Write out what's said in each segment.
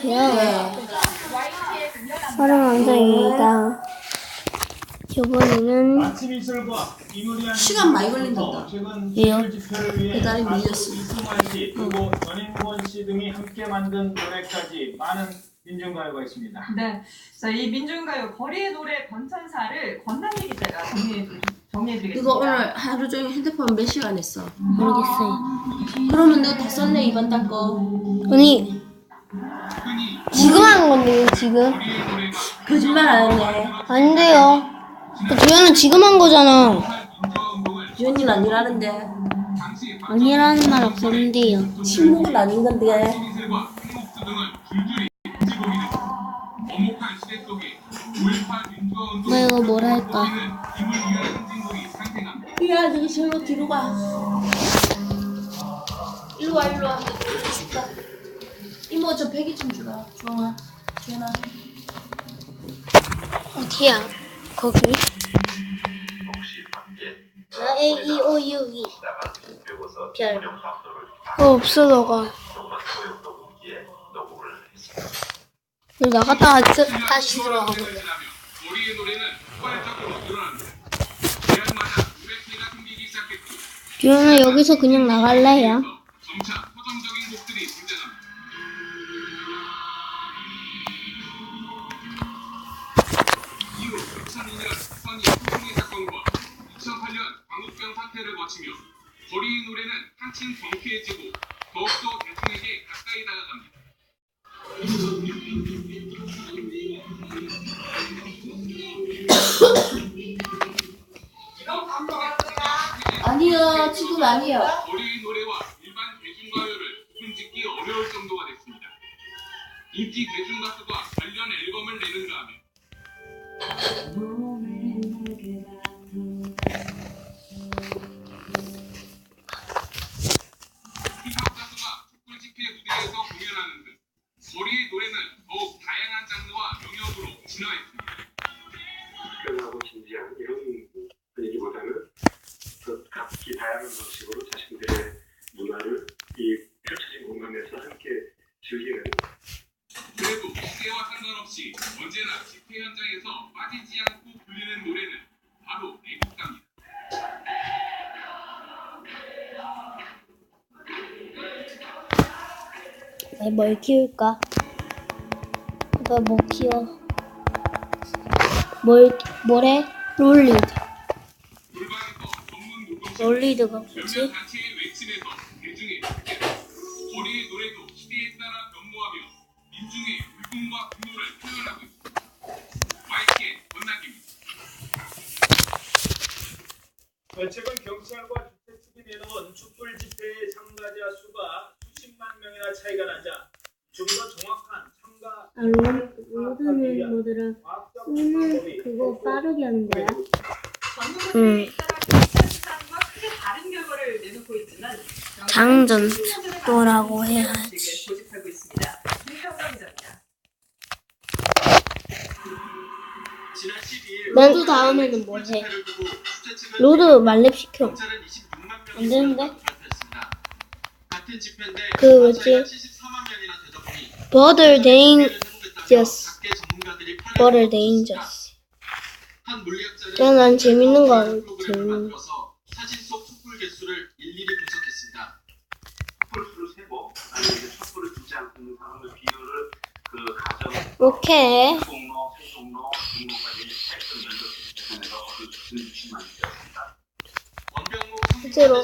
안녕하세요. 사랑 왕자입니다. 이번에는 아침 이슬과 이무리한 시간 많이 걸린단다. 최근 왜요? 배달이 밀렸어. 이승환 씨 그리고 전인권 씨 등이 함께 만든 노래까지 많은 민중가요가 있습니다. 네. 자, 이 민중가요 거리의 노래 권천사를 권남희 기자가 정리해 정리해드리겠습니다. 이거 오늘 하루 종일 핸드폰 몇 시간 했어? 모르겠어요. 그러면 내가 다 썼네 이번 달 거. 언니 지금 하는 건데 지금 거짓말 안 했네. 안 돼요. 그 도현은 지금 한 거잖아. 주연이는 안 일하는데. 아니라는 말 없었는데요. 침묵은 아닌 건데. 나 이거 뭐라 할까? 야, 저기 저로 뒤로 가. 일로 와, 일로 와. 이모 저 베개 좀 주라. 주영아, 주연아. 어디야? 거기? 아, A, E, O, U, E. 별. 어, 없어, 너가. 나갔다가 드- 다시 노래패가 생기기 시작했고 주현아, 여기서 그냥 나갈래요? 한층 경쾌해지고 더욱더 대중에게 가까이 다가갑니다. 아니요, 지금 아니에요. 거리의 노래와 일반 대중가요를 구분짓기 어려울 정도가 됐습니다. 인기 대중가수가 내뭘 키울까? 이거 뭐 키워? 뭘, 뭐래? 롤리드. 롤리드가 뭐지? 최근 경찰과 주최 측이 내놓은 촛불 수가 명이나 차이가 나자 좀 더 정확한 참가 아, 로, 로드는 뭐더라? 방법이 그거 빠르게 하는 거야? 장전도라고 해야지. 고집하고 있습니다. 김평선 기자입니다. 지난 12일 로드 다음에는 뭐 해? 로드 말렙 시켜. 안 되는데? 집회인데 그 뭐지? 74만 명이나 되다 보니 버들 데인 저스. 각계 전문가들이 버들 데인 저스. 물리학자는 그냥 난 재밌는 거 알고 재밌는 거. 만들어서 사진 속 촛불 개수를 일일이 분석했습니다. 촛불 수를 세고 아니면 이제 촛불을 두지 않고 있는 사람의 비율을 그 가정 오케이. 기준에서 그 되었습니다. 원병록 실제로.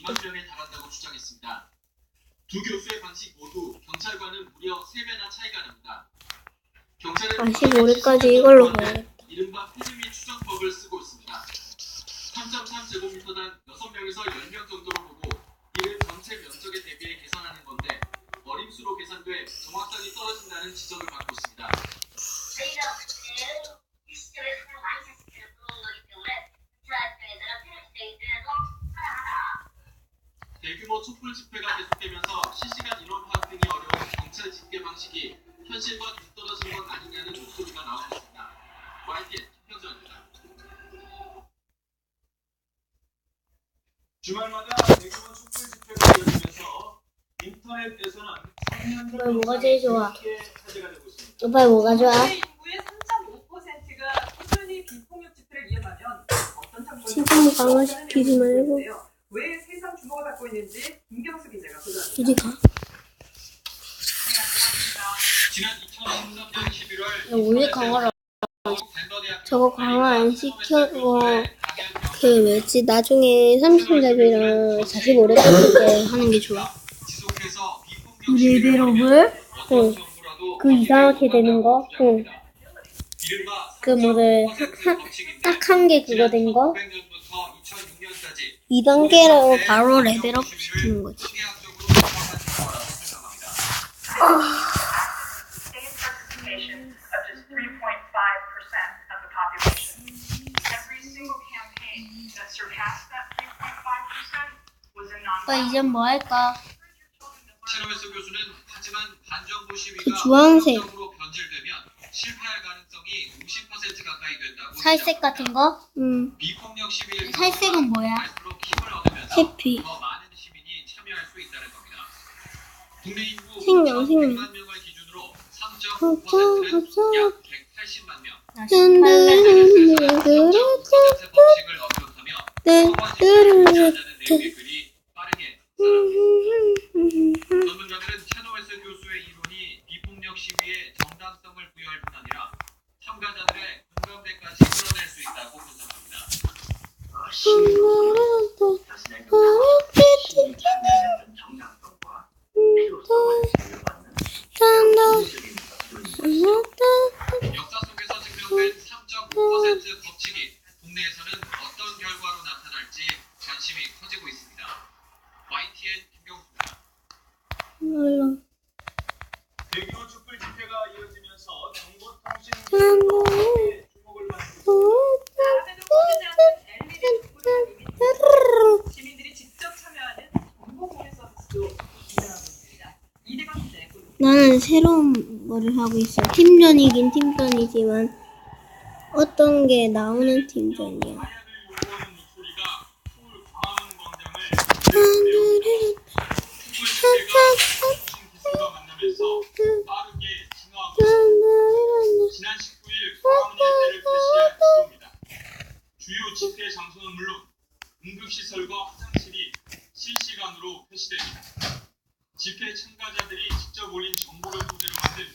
유동인구가 72만 명에 달한다고 주장했습니다. 두 교수의 방식 모두 경찰과는 무려 3배나 차이가 납니다. 경찰은 아, 15일까지 이걸로 가야겠다. 이른바 필름이 추적법을 쓰고 있습니다. 3.3제곱미터당 6명에서 10명 정도로 보고 이를 전체 면적에 대비해 계산하는 건데 어림수로 계산돼 정확성이 떨어진다는 지적을 받고 있습니다. 또 촛불 집회가 계속되면서 실시간 인원 파악 등이 어려운 경찰 집계 방식이 현실과 뒤떨어진 것 아니냐는 목소리가 나오고 있습니다. YTN 김현수입니다. 주말마다 대규모 촛불 집회가 이어지면서 인터넷에서는 3년 뭐가 제일 좋아? 차지가 되고 있습니다. 오빠 뭐가 좋아? 인구의 3.5%가 꾸준히 비폭력 집회를 이어가면 어떤 지금 방어시키지 말고. 있는지 김경수 기자가 보도합니다. 이리 가. 지난 2013년 11월 야, 우리 강화를 덴버대학교 저거 강화 안 시켜고 그 뭐지 나중에 30렙이랑 45렙 같은 때 하는 게 좋아. 레벨업을? 어떤 응. 정부라도 그 이상하게 되는 거? 응. 이른바 그 뭐를 딱한게 그거 된 거? 2단계로 바로 레벨업 시키는 거지. 시대학적으로 정확한 거라고 생각합니다. State participation of just 3.5% of the population. Every single campaign that surpassed that 3.5% was a 오빠. 이제 뭐 할까? 그 주황색. 본격적으로 변질되면 실패할 가능성이 50% 가까이 된다고 살색. 같은 거? 응. 시위를 살색은 뭐야? 해피. 생명, 생명. 1,100만 명을 기준으로 걱정 3.5%는 없어. 약 180만 명. 나 18렙. 0.5% 법칙을 어겼다며 네, 서버지를 유지하자는 내용의 글이 빠르게 전합니다. 전문가들은 체노웨스 교수의 이론이 비폭력 시위에 정당성을 부여할 뿐 아니라 참가자들의 공감대까지 끌어낼 수 있다고 분석합니다. 역사 속에서 증명된 3.5% 법칙이 국내에서는 어떤 결과로 나타날지 관심이 커지고 있습니다. YTN 김경수입니다. 몰라. 대규모 촛불 집회가 이어지면서 정보통신 주목을 받고 있습니다. 바람에도 꺼지지 않는 LED 촛불을 시민들이 직접 참여하는 정보 공유 서비스도 기대하고 있습니다. 이대건 기자의 보도. 나는 새로운 거를 하고 있어. 팀전이긴 팀전이지만 어떤 게 나오는 팀전이야. 화약을 요구하는 목소리가 서울 광화문 광장을 촛불 집회가 통신 기술과 만나면서 빠르게 진화하고 있습니다. 지난 19일 광화문 일대를 표시한 지도입니다. 주요 집회 장소는 물론 응급시설과 화장실이 실시간으로 표시됩니다. 집회 참가자들이 직접 올린 정보를 토대로 만든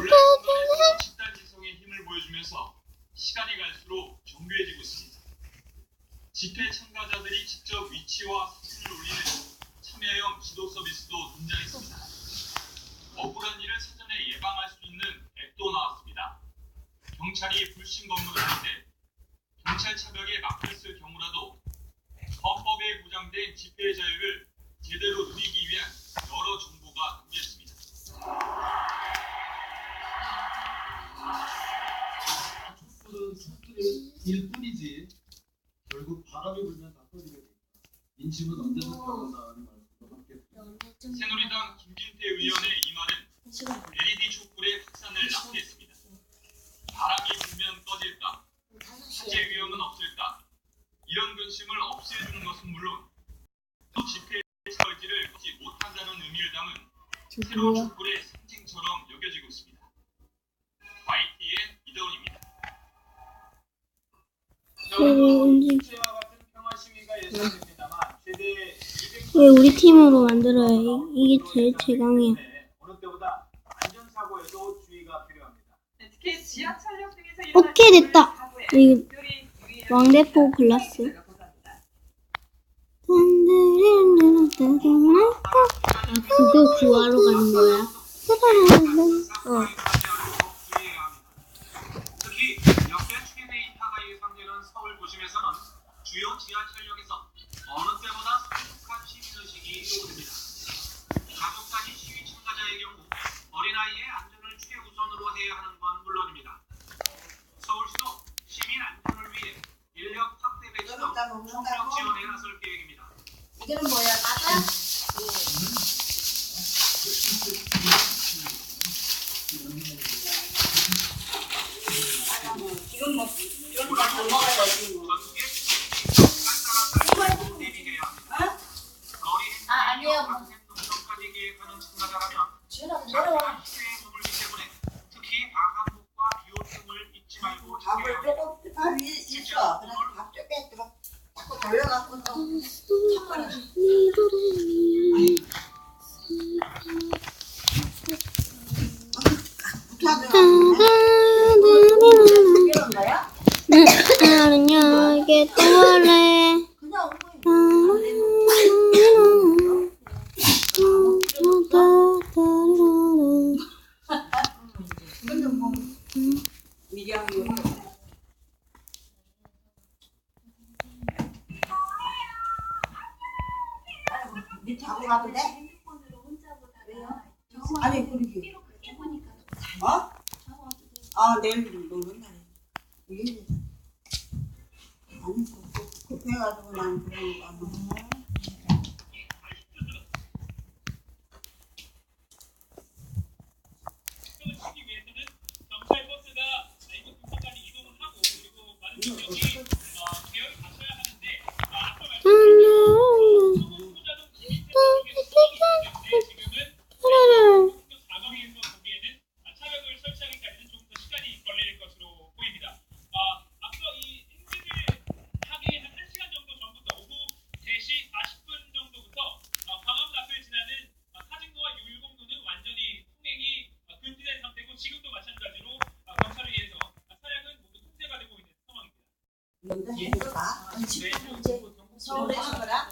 온라인 집단 지성의 힘을 보여주면서 시간이 갈수록 정교해지고 있습니다. 집회 참가자들이 직접 위치와 사진을 올리는 참여형 지도 서비스도 등장했습니다. 억울한 일을 사전에 예방할 수 있는 앱도 나왔습니다. 경찰이 불신 검문을 할때 경찰 차벽에 막혔을 경우라도 헌법에 보장된 집회 자유를 제대로 누리기 위한 여러 정보가 담겨있습니다. 촛불은 촛불일 뿐이지 결국 바람이 불면 다 꺼지게 됩니다. 인심은 언제든 떠온다는 말씀도 함께. 새누리당 김진태 의원의 왜 우리 팀으로 만들어야 해? 이게 제일 최강이야. 오케이, 됐다. 유의해야 왕대포 할 글라스. 아, 그거 구하러 가는 거야? 어. 특히 역대 최대 인파가 예상되는 서울 도심에서는 주요 지하철역에서 어느 때보다 성숙한 시민의식이 요구됩니다. 가족 단위 시위 참가자의 경우 어린아이의 안전을 최우선으로 해야 하는 건 물론입니다. 서울시도 시민 안전을 위해 인력 확대 배치 등 총력 지원에 나설 계획입니다. 이거는 뭐야? 맞아? 또래. 아니 그러기 어? 아 내일 노는 날 이게 안 했고 급해가지고 난 그런 거 안. 이제 서울에서 거라?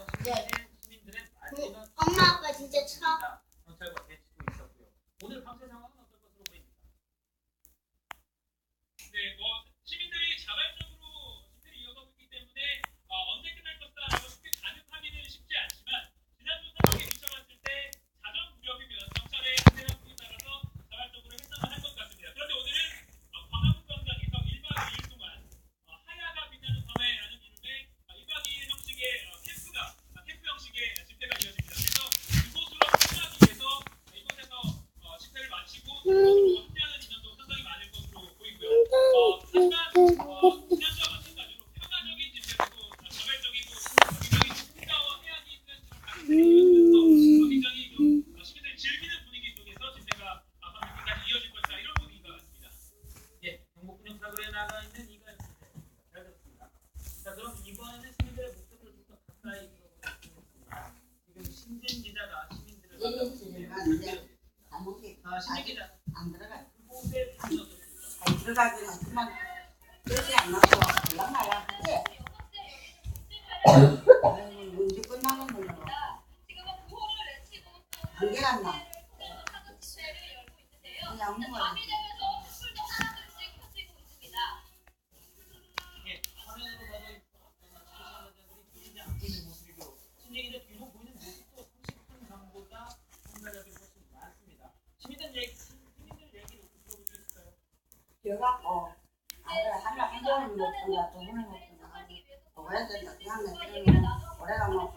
문제 끝나는군요. 한 번은 못 본다 두 번은 我要在这样的，我也 kan 么